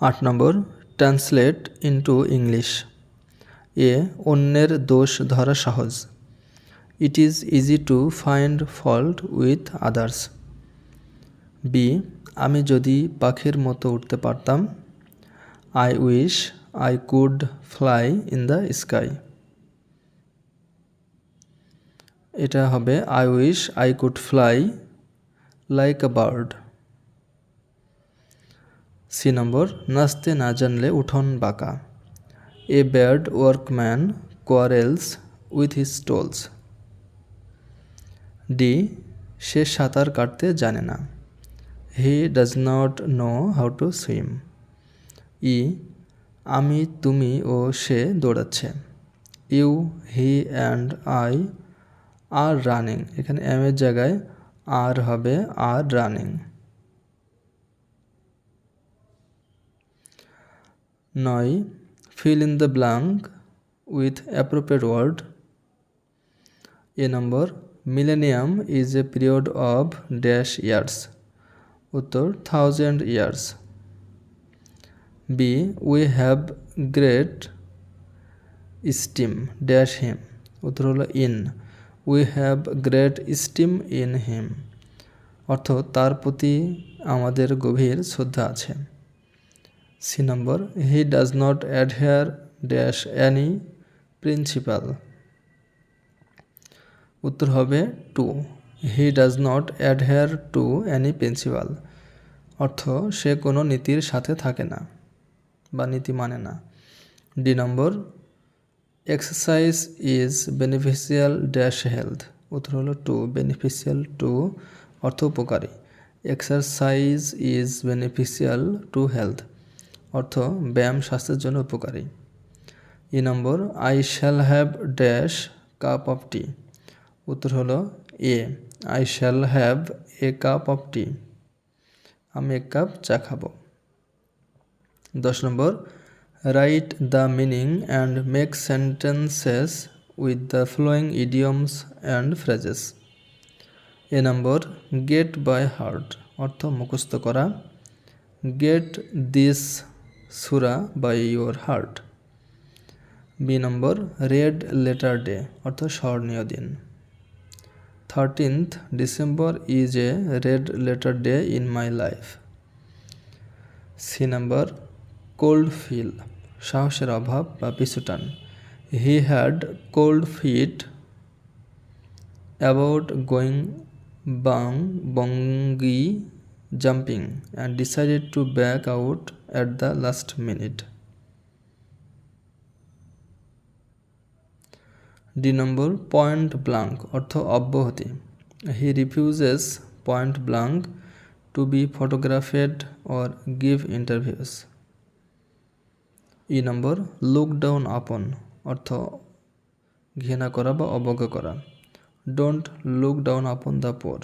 আট নম্বর translate into English এ, অন্যের দোষ ধরা সহজ। It is easy to find fault with others B আমি যদি পাখির মতো উঠতে পারতাম। I wish I could fly in the sky এটা হবে I wish I could fly like a bird C নম্বর, নাচতে না জানলে উঠোন বাঁকা। A bad workman quarrels with his tools D, সে সাঁতার কাটতে জানে না। He does not know how to swim E, আমি, তুমি ও সে দৌড়াচ্ছে। You, he and I are running. এখানে এম এর জায়গায় আর হবে আর রানিং। নয় fill in the blank with appropriate word A number millennium is a period of dash years উত্তর thousand years B we have great esteem dash him উত্তর হলো in we have great esteem in him অর্থ, তার প্রতি আমাদের গভীর শ্রদ্ধা আছে। C number, he does not adhere dash any principle. উত্তর হবে to, he does not adhere to any principle. অর্থ, সে কোনো নীতির সাথে থাকে না বা নীতি মানে না। D number, exercise is beneficial dash health. উত্তর হলো টু, বেনিফিশিয়াল টু, অর্থ উপকারী। Exercise is beneficial to health. অর্থ ব্যায়াম স্বাস্থ্যের জন্য উপকারী। E number I shall have dash cup of tea উত্তর হলো a I shall have a cup of tea আমি এক কাপ চা খাব। দশ নম্বর write the meaning and make sentences with the following idioms and phrases A number get by heart অর্থ মুখস্থ করা। গেট দিস সুরা by your heart. B number, red letter day অর্থ স্মরণীয় দিন। Thirteenth December is a red letter day in my life. C number, cold feet, সাহসের অভাব বা পিছুটান he had cold feet about going bun bungee jumping and decided to back out at the last minute D number point blank অর্থ অব্যাহতি। He refuses point blank to be photographed or give interviews E number look down upon অর্থ ঘৃণা করা বা অবজ্ঞা করা। Don't look down upon the poor